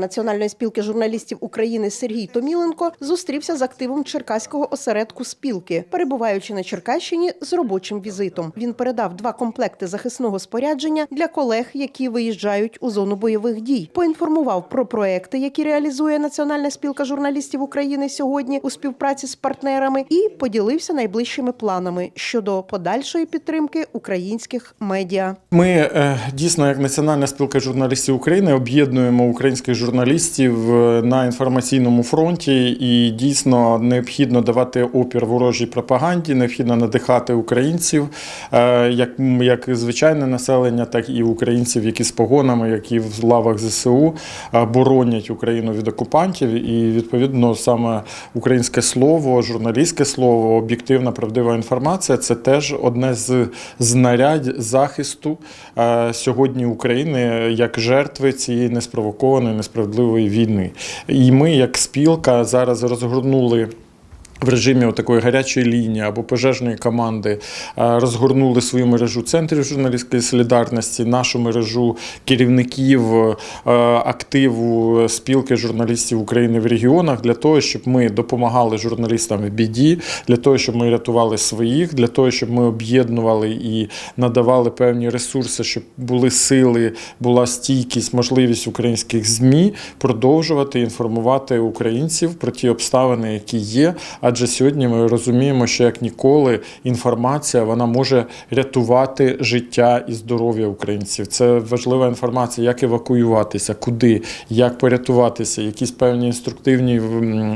Національної спілки журналістів України Сергій Томіленко зустрівся з активом Черкаського осередку спілки, перебуваючи на Черкащині з робочим візитом. Він передав два комплекти захисного спорядження для колег, які виїжджають у зону бойових дій. Поінформував про проекти, які реалізує Національна спілка журналістів України сьогодні у співпраці з партнерами, і поділився найближчими планами щодо подальшої підтримки українських медіа. Ми е, дійсно, як Національна спілка журналістів України, об'єднуємо українських журналістів е, на інформаційному фронті, і дійсно необхідно давати опір ворожій пропаганді, необхідно надихати українців, е, як, як звичайне населення, так і українців, які з погонами, які в лавах ЗСУ е, боронять Україну від окупантів. І відповідно саме українське слово, журналістське слово, об'єктивна правдива інформація це теж одне з знарядь захисту сьогодні України як жертви цієї неспровокованої несправедливої війни. І ми, як спілка, зараз розгорнули. В режимі такої гарячої лінії або пожежної команди е, розгорнули свою мережу центрів журналістської солідарності, нашу мережу керівників е, активу спілки журналістів України в регіонах для того, щоб ми допомагали журналістам в біді, для того, щоб ми рятували своїх, для того, щоб ми об'єднували і надавали певні ресурси, щоб були сили, була стійкість, можливість українських змі продовжувати інформувати українців про ті обставини, які є. Адже сьогодні ми розуміємо, що як ніколи інформація вона може рятувати життя і здоров'я українців. Це важлива інформація, як евакуюватися, куди, як порятуватися, якісь певні інструктивні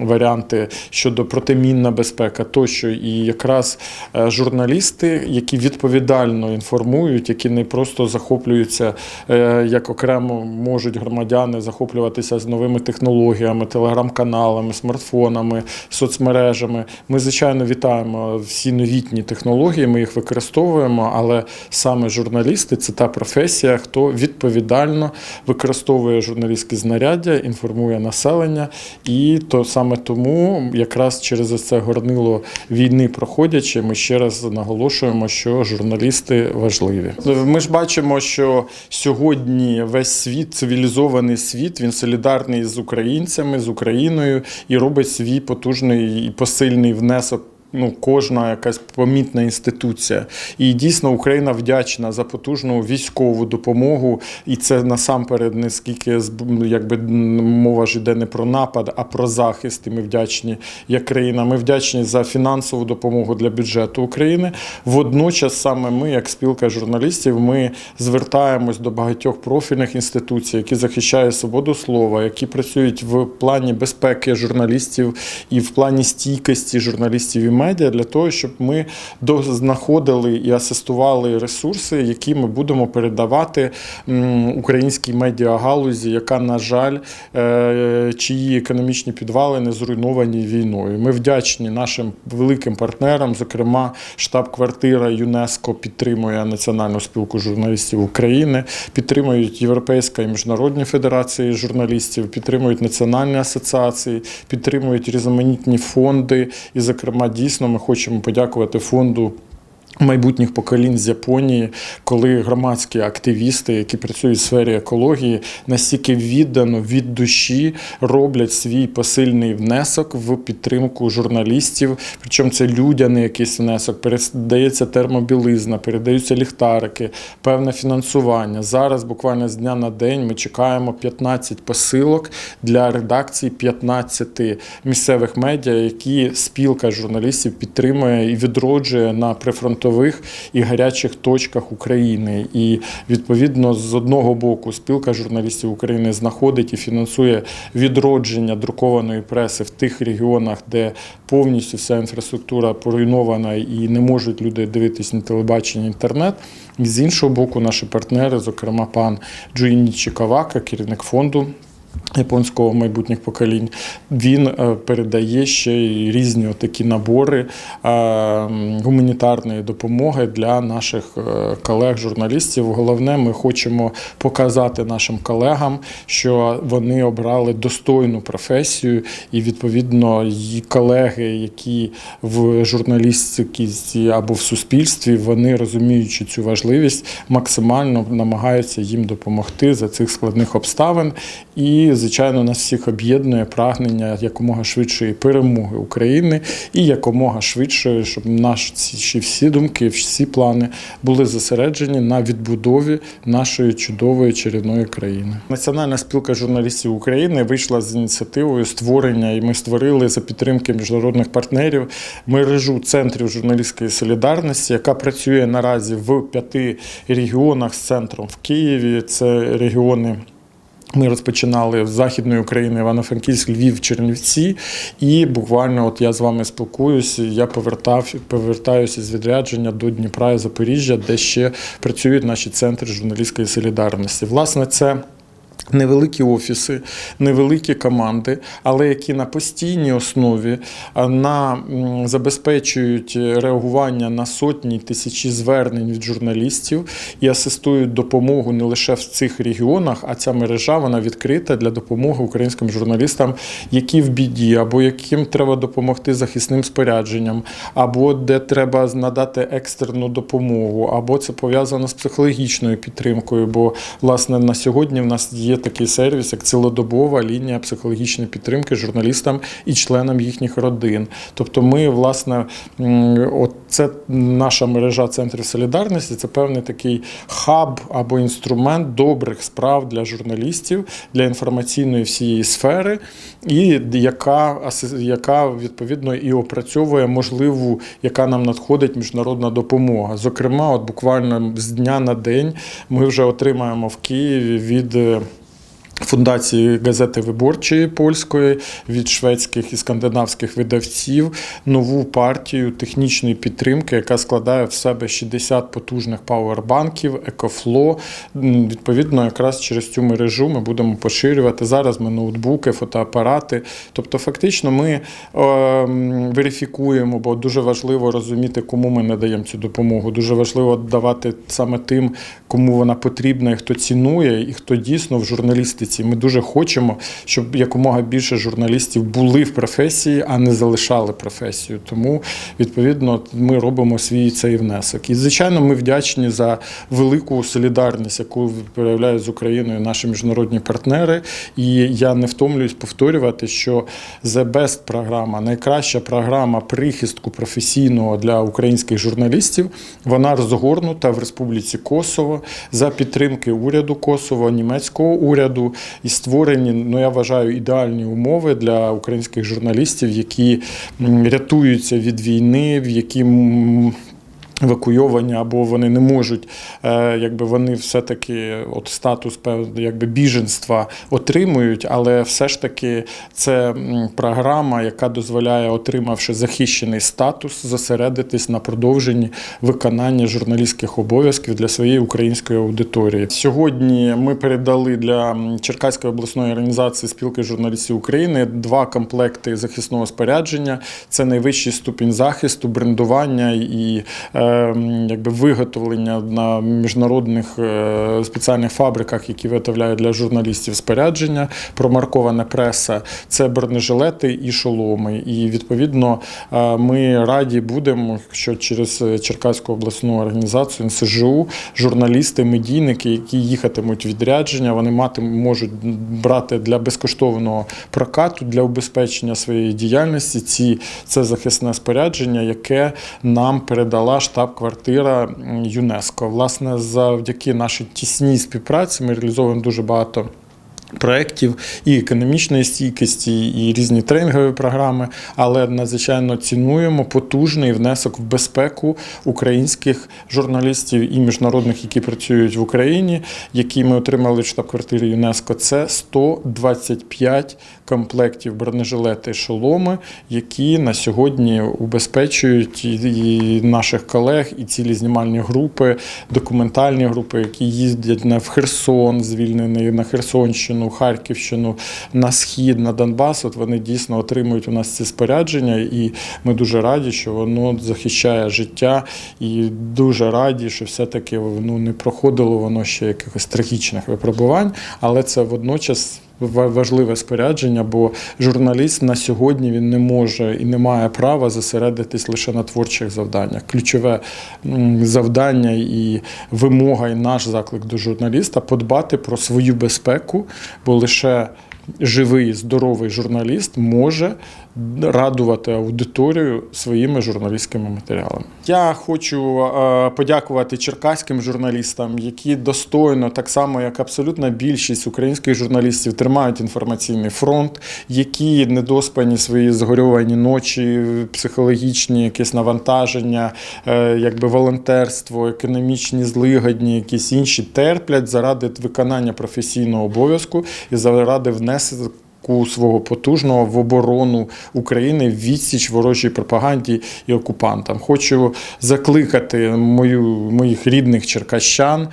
варіанти щодо протимінна безпека тощо. І якраз е, журналісти, які відповідально інформують, які не просто захоплюються, е, як окремо можуть громадяни захоплюватися з новими технологіями, телеграм-каналами, смартфонами, соцмережами. Ми, звичайно, вітаємо всі новітні технології, ми їх використовуємо, але саме журналісти це та професія, хто відповідально використовує журналістські знаряддя, інформує населення. І то саме тому, якраз через це горнило війни проходячи, ми ще раз наголошуємо, що журналісти важливі. Ми ж бачимо, що сьогодні весь світ, цивілізований світ, він солідарний з українцями, з Україною і робить свій потужний і посильний внесок. Ну, кожна якась помітна інституція, і дійсно Україна вдячна за потужну військову допомогу, і це насамперед не скільки якби мова ж йде не про напад, а про захист. І ми вдячні як країна. Ми вдячні за фінансову допомогу для бюджету України. Водночас, саме ми, як спілка журналістів, ми звертаємось до багатьох профільних інституцій, які захищають свободу слова, які працюють в плані безпеки журналістів і в плані стійкості журналістів і медіа для того, щоб ми знаходили і асистували ресурси, які ми будемо передавати українській медіагалузі, яка, на жаль, е, чиї економічні підвалини зруйновані війною. Ми вдячні нашим великим партнерам, зокрема, штаб-квартира ЮНЕСКО підтримує Національну спілку журналістів України, підтримують Європейська і міжнародні федерації журналістів, підтримують національні асоціації, підтримують різноманітні фонди. І, зокрема, дійсно, ми хочемо подякувати фонду. Майбутніх поколінь з Японії, коли громадські активісти, які працюють в сфері екології, настільки віддано від душі роблять свій посильний внесок в підтримку журналістів. Причому це людяний якийсь внесок, передається термобілизна, передаються ліхтарики, певне фінансування. Зараз, буквально з дня на день, ми чекаємо 15 посилок для редакції 15 місцевих медіа, які спілка журналістів підтримує і відроджує на прифронтових і гарячих точках України. І відповідно з одного боку спілка журналістів України знаходить і фінансує відродження друкованої преси в тих регіонах, де повністю вся інфраструктура поруйнована і не можуть люди дивитись ні телебачення, інтернет. І з іншого боку, наші партнери, зокрема пан Джуїнічі Кавака, керівник фонду японського майбутніх поколінь, він е, передає ще й різні такі набори е, гуманітарної допомоги для наших е, колег-журналістів. Головне, ми хочемо показати нашим колегам, що вони обрали достойну професію, і відповідно колеги, які в журналістиці або в суспільстві, вони розуміючи цю важливість, максимально намагаються їм допомогти за цих складних обставин. І Звичайно, нас всіх об'єднує прагнення якомога швидшої перемоги України і якомога швидше, щоб наші всі думки, всі плани були зосереджені на відбудові нашої чудової чарівної країни. Національна спілка журналістів України вийшла з ініціативою створення, і ми створили за підтримки міжнародних партнерів мережу центрів журналістської солідарності, яка працює наразі в п'яти регіонах з центром в Києві. Це регіони. Ми розпочинали з Західної України, Івано-Франківськ, Львів, Чернівці. І буквально, от я з вами спілкуюся, я повертав, повертаюся з відрядження до Дніпра і Запоріжжя, де ще працюють наші центри журналістської солідарності. Власне, це. Невеликі офіси, невеликі команди, але які на постійній основі на, забезпечують реагування на сотні тисячі звернень від журналістів і асистують допомогу не лише в цих регіонах, а ця мережа вона відкрита для допомоги українським журналістам, які в біді, або яким треба допомогти захисним спорядженням, або де треба надати екстрену допомогу, або це пов'язано з психологічною підтримкою. Бо власне на сьогодні в нас є такий сервіс, як цілодобова лінія психологічної підтримки журналістам і членам їхніх родин. Тобто, ми, власне, от це наша мережа центрів солідарності, це певний такий хаб або інструмент добрих справ для журналістів, для інформаційної всієї сфери, і яка, яка відповідно і опрацьовує можливу, яка нам надходить міжнародна допомога. Зокрема, от буквально з дня на день ми вже отримаємо в Києві від. Фундації газети виборчої польської від шведських і скандинавських видавців нову партію технічної підтримки, яка складає в себе 60 потужних пауербанків, екофло. Відповідно, якраз через цю мережу ми будемо поширювати. Зараз ми ноутбуки, фотоапарати. Тобто, фактично, ми е, верифікуємо, бо дуже важливо розуміти, кому ми надаємо цю допомогу. Дуже важливо давати саме тим, кому вона потрібна, і хто цінує, і хто дійсно в журналістиці. Ми дуже хочемо, щоб якомога більше журналістів були в професії, а не залишали професію. Тому відповідно ми робимо свій цей внесок. І звичайно, ми вдячні за велику солідарність, яку проявляють з Україною наші міжнародні партнери. І я не втомлююсь повторювати, що The Best програма, найкраща програма прихистку професійного для українських журналістів, вона розгорнута в Республіці Косово за підтримки уряду Косово, німецького уряду і створені, ну я вважаю, ідеальні умови для українських журналістів, які рятуються від війни, в які евакуйовані або вони не можуть, е, якби вони все-таки от статус якби біженства отримують, але все ж таки це програма, яка дозволяє, отримавши захищений статус, зосередитись на продовженні виконання журналістських обов'язків для своєї української аудиторії. Сьогодні ми передали для Черкаської обласної організації спілки журналістів України два комплекти захисного спорядження. Це найвищий ступінь захисту, брендування і е, якби виготовлення на міжнародних е, спеціальних фабриках, які виготовляють для журналістів спорядження, промаркована преса. Це бронежилети і шоломи. І відповідно е, ми раді будемо, що через Черкаську обласну організацію НСЖУ журналісти, медійники, які їхатимуть відрядження, вони мати можуть брати для безкоштовного прокату для убезпечення своєї діяльності. Ці це захисне спорядження, яке нам передала штаб-квартира ЮНЕСКО. Власне, завдяки нашій тісній співпраці ми реалізовуємо дуже багато. Проєктів і економічної стійкості, і різні тренінгові програми, але надзвичайно цінуємо потужний внесок в безпеку українських журналістів і міжнародних, які працюють в Україні, які ми отримали в штаб-квартирі ЮНЕСКО. Це 125 комплектів бронежилети шоломи, які на сьогодні убезпечують і, наших колег, і цілі знімальні групи, документальні групи, які їздять в Херсон, звільнений на Херсонщину, Харківщину, на схід, на Донбас. От вони дійсно отримують у нас ці спорядження, і ми дуже раді, що воно захищає життя, і дуже раді, що все-таки ну, не проходило воно ще якихось трагічних випробувань, але це водночас. Ва- Важливе спорядження, бо журналіст на сьогодні він не може і не має права зосередитись лише на творчих завданнях. Ключове завдання і вимога, і наш заклик до журналіста подбати про свою безпеку, бо лише живий, здоровий журналіст може радувати аудиторію своїми журналістськими матеріалами. Я хочу е, подякувати черкаським журналістам, які достойно, так само як абсолютна більшість українських журналістів, тримають інформаційний фронт, які недоспані свої згорьовані ночі, психологічні якісь навантаження, е, якби волонтерство, економічні злигодні, якісь інші терплять заради виконання професійного обов'язку і заради внесення That's the свого потужного в оборону України в відсіч ворожій пропаганді і окупантам. Хочу закликати мою, моїх рідних черкащан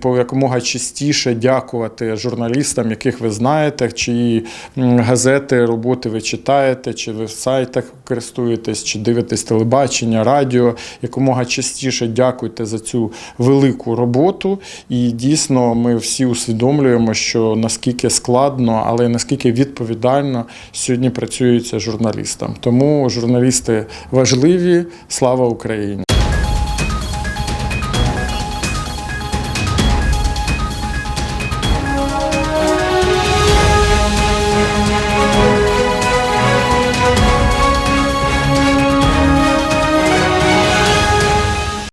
по якомога частіше дякувати журналістам, яких ви знаєте, чиї газети, роботи ви читаєте, чи ви в сайтах користуєтесь, чи дивитесь телебачення, радіо. Якомога частіше дякуйте за цю велику роботу. І дійсно ми всі усвідомлюємо, що наскільки складно, але наскільки відповідально сьогодні працюється журналістам. Тому журналісти важливі. Слава Україні!